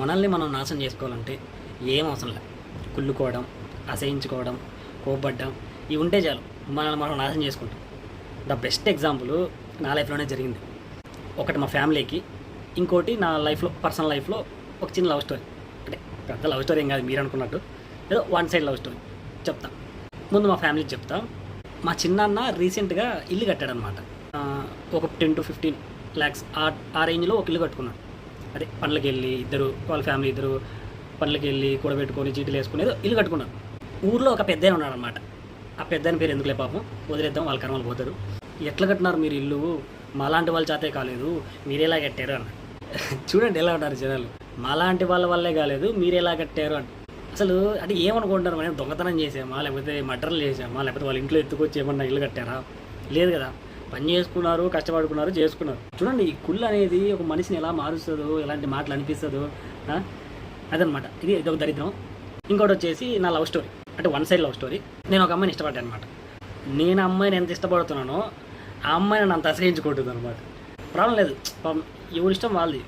మనల్ని మనం నాశనం చేసుకోవాలంటే ఏం అవసరం లేదు కుళ్ళుకోవడం అసహించుకోవడం కోపడ్డం ఇవి ఉంటే చాలు. మనల్ని మనం నాశనం చేసుకుంటాం. ద బెస్ట్ ఎగ్జాంపుల్ నా లైఫ్లోనే జరిగింది. ఒకటి మా ఫ్యామిలీకి ఇంకోటి నా లైఫ్లో పర్సనల్ లైఫ్లో ఒక చిన్న లవ్ స్టోరీ. అంటే పెద్ద లవ్ స్టోరీ ఏం కాదు మీరు అనుకున్నట్టు. ఏదో వన్ సైడ్ లవ్ స్టోరీ. చెప్తా. ముందు మా ఫ్యామిలీకి చెప్తా. మా చిన్నాన్న రీసెంట్గా ఇల్లు కట్టాడనమాట ఒక టెన్ టు ఫిఫ్టీన్ ల్యాక్స్ ఆ ఆ రేంజ్లో ఒక ఇల్లు కట్టుకున్నాడు. అదే పనులకి వెళ్ళి ఇద్దరు వాళ్ళ ఫ్యామిలీ ఇద్దరు పనులకి వెళ్ళి కూడబెట్టుకొని చీటీలు వేసుకుని ఏదో ఇల్లు కట్టుకున్నారు. ఊర్లో ఒక పెద్ద ఉన్నాడు అనమాట ఆ పెద్ద పేరు ఎందుకులే పాపం? వదిలేద్దాం వాళ్ళ కర్మలు పోతారు. ఎట్లా కట్టినారు మీరు ఇల్లు? మాలాంటి వాళ్ళ చేతే కాలేదు మీరేలా కట్టారు అన్న. చూడండి ఎలా ఉన్నారు జనాలు. మాలాంటి వాళ్ళ వల్లే కాలేదు మీరేలా కట్టారు అని అసలు అంటే ఏమనుకుంటారు మనం దొంగతనం చేసామా? లేకపోతే మర్డర్లు చేసామా? లేకపోతే వాళ్ళ ఇంట్లో ఎత్తుకొచ్చి ఏమన్నా ఇల్లు కట్టారా? లేదు కదా. పని చేసుకున్నారు కష్టపడుకున్నారు చేసుకున్నారు. చూడండి ఈ కుళ్ళు అనేది ఒక మనిషిని ఎలా మారుస్తుందో ఎలాంటి మాటలు అనిపిస్తుందో అదనమాట. ఇది ఇది ఒక దరిద్రం. ఇంకోటి వచ్చేసి నా లవ్ స్టోరీ. అంటే వన్ సైడ్ లవ్ స్టోరీ. నేను ఒక అమ్మాయిని ఇష్టపడ్డాను అనమాట నేను అమ్మాయిని ఎంత ఇష్టపడుతున్నానో ఆ అమ్మాయిని నన్ను అసహించుకుంటుంది అనమాట ప్రాబ్లం లేదు. ఎవరి ఇష్టం వాళ్ళది.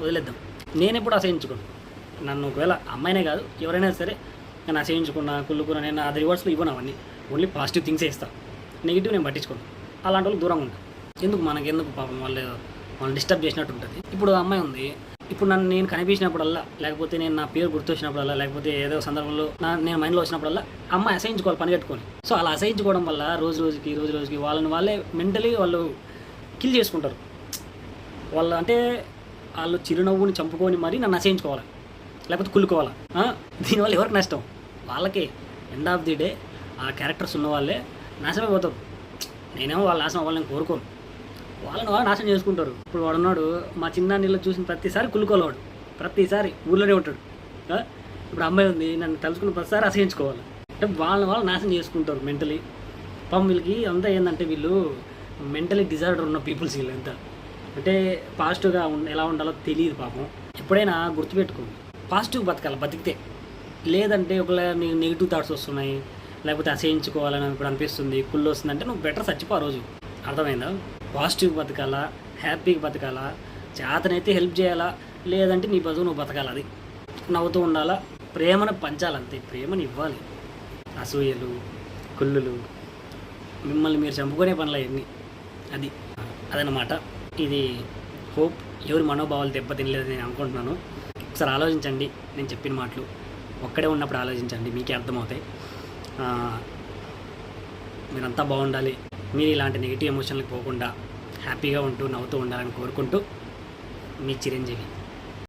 వదిలేద్దాం. నేను ఎప్పుడు అసహించుకోను. నన్ను ఒకవేళ అమ్మాయినే కాదు ఎవరైనా సరే నేను అసహించుకున్నా కుళ్ళుకున్నా నేను అది రివర్స్లో ఇవ్వను అవన్నీ. ఓన్లీ పాజిటివ్ థింగ్సే ఇస్తాను నెగిటివ్ నేను పట్టించుకోను. అలాంటి వాళ్ళు దూరంగా ఉంటారు. ఎందుకు మనకి ఎందుకు పాపం వాళ్ళు వాళ్ళు డిస్టర్బ్ చేసినట్టు ఉంటుంది? ఇప్పుడు అమ్మాయి ఉంది. ఇప్పుడు నన్ను నేను కనిపించినప్పుడల్లా లేకపోతే నేను నా పేరు గుర్తొచ్చినప్పుడల్లా లేకపోతే ఏదో సందర్భంలో నా నేను మైండ్లో వచ్చినప్పుడల్లా అమ్మాయి అసహించుకోవాలి పని కట్టుకొని సో అలా అసహించుకోవడం వల్ల రోజు రోజుకి రోజు రోజుకి వాళ్ళని వాళ్ళే మెంటలీ వాళ్ళు కిల్ చేసుకుంటారు. వాళ్ళు అంటే వాళ్ళు చిరునవ్వుని చంపుకొని మరీ నన్ను అసహించుకోవాలి? లేకపోతే కుళ్ళుకోవాలి? దీనివల్ల ఎవరికి నష్టం? వాళ్ళకే. ఎండ్ ఆఫ్ ది డే ఆ క్యారెక్టర్స్ ఉన్న వాళ్ళే నాశనమైపోతారు. నేనేమో వాళ్ళ నాశనం అవ్వాలని కోరుకోను. వాళ్ళని వాళ్ళు నాశనం చేసుకుంటారు. ఇప్పుడు వాడు ఉన్నాడు మా చిన్న నీళ్ళు చూసిన ప్రతిసారి కుళ్ళుకోలేవాడు ప్రతిసారి ఊళ్ళోనే ఉంటాడు. ఇప్పుడు అమ్మాయి ఉంది నన్ను తలుచుకున్న ప్రతిసారి అసహించుకోవాలి. అంటే వాళ్ళని వాళ్ళు నాశనం చేసుకుంటారు మెంటలీ. పాపం వీళ్ళకి అంతా ఏంటంటే వీళ్ళు మెంటలీ డిజార్డర్ ఉన్న పీపుల్స్ వీళ్ళంతా. అంటే పాజిటివ్గా ఎలా ఉండాలో తెలియదు పాపం. ఎప్పుడైనా గుర్తుపెట్టుకోండి. పాజిటివ్ బతకాలి బతికితే. లేదంటే ఒకవేళ నీకు నెగిటివ్ థాట్స్ వస్తున్నాయి లేకపోతే అసహించుకోవాలని ఇప్పుడు అనిపిస్తుంది. కుళ్ళు వస్తుందంటే నువ్వు బెటర్ చచ్చిపో ఆ రోజు. అర్థమైందా? పాజిటివ్ బతకాలా? హ్యాపీగా బతకాలా? చేతనైతే హెల్ప్ చేయాలా? లేదంటే నీ బతుకు నువ్వు బతకాలి? అది నవ్వుతూ ఉండాలా? ప్రేమను పంచాలంతే. ప్రేమను ఇవ్వాలి. అసూయలు కుళ్ళులు మిమ్మల్ని మీరు చంపుకునే పనులు అవన్నీ. అది అదనమాట ఇది హోప్ ఎవరి మనోభావాలు దెబ్బతినలేదని నేను అనుకుంటున్నాను. ఒకసారి ఆలోచించండి. నేను చెప్పిన మాటలు ఒక్కడే ఉన్నప్పుడు ఆలోచించండి. మీకే అర్థమవుతాయి. మీరంతా బాగుండాలి. మీరు ఇలాంటి నెగిటివ్ ఎమోషన్లకు పోకుండా హ్యాపీగా ఉంటూ నవ్వుతూ ఉండాలని కోరుకుంటూ మీ చిరంజీవి.